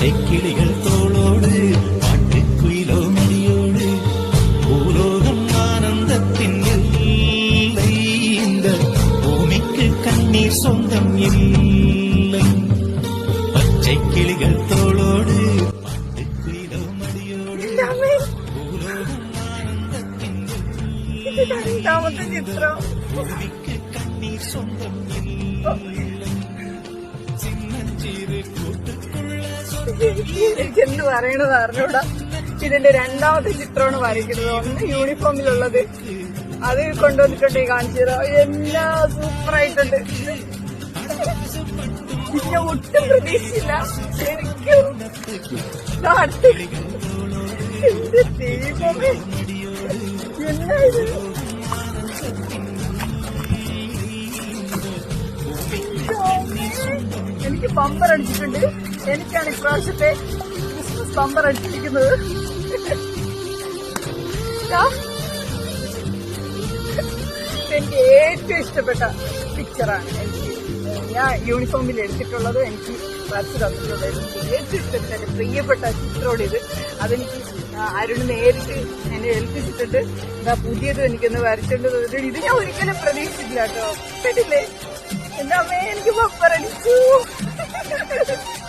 പച്ചക്കിളികൾ തോളോട് പാട്ടുക്കുയിലോ മടിയോട് ഭൂലോകം ആനന്ദത്തിൻ ഇല്ല ഭൂമിക്ക് കണ്ണീർ സ്വന്തം ഇല്ല. പച്ചക്കിളികൾ തോളോട് പാട്ടുക്കുയിലോ മടിയോട് ഭൂലോകം ആനന്ദത്തിൻ ചിത്രം. ഭൂമിക്ക് കണ്ണീർ സ്വന്തം ഇല്ല. എനിക്ക് എന്ത് പറയണെന്ന് അറിഞ്ഞൂടാ. ഇതിന്റെ രണ്ടാമത്തെ ചിത്രമാണ് വരയ്ക്കുന്നത്. ഒന്ന് യൂണിഫോമിലുള്ളത് അത് കൊണ്ടുവന്നിട്ടുണ്ട് ഈ കാണിച്ചത്. എല്ലാ സൂപ്പർ ആയിട്ടുണ്ട് ഞാൻ ഒട്ടും പ്രതീക്ഷിച്ചില്ല. ശരിക്കും എന്റെ ദൈവമേ. എന്നാ എനിക്ക് ബമ്പർ അടിച്ചിട്ടുണ്ട്. എനിക്കാണ് ഇപ്രാവശ്യത്തെ ക്രിസ്മസ് ബമ്പർ അടിച്ചിരിക്കുന്നത്. എനിക്ക് ഏറ്റവും ഇഷ്ടപ്പെട്ട പിക്ചറാണ് എനിക്ക് ഞാൻ യൂണിഫോമിൽ എടുത്തിട്ടുള്ളത് എനിക്ക് വരച്ച് തന്നിട്ടുള്ളത്. എനിക്ക് ഏറ്റവും ഇഷ്ടപ്പെട്ട എന്റെ പ്രിയപ്പെട്ട ചിത്രമാണ് ഇത്. അതെനിക്ക് അരുണ് നേരിട്ട് എന്നെ ഏൽപ്പിച്ചിട്ടുണ്ട്. എന്താ പുതിയത് എനിക്കൊന്ന് വരച്ചിട്ടുണ്ട് ഇത് ഞാൻ ഒരിക്കലും പ്രതീക്ഷിച്ചില്ല കേട്ടോ. കേട്ടില്ലേ? എന്റെ അമ്മേ എനിക്ക് bumper Ha ha ha ha!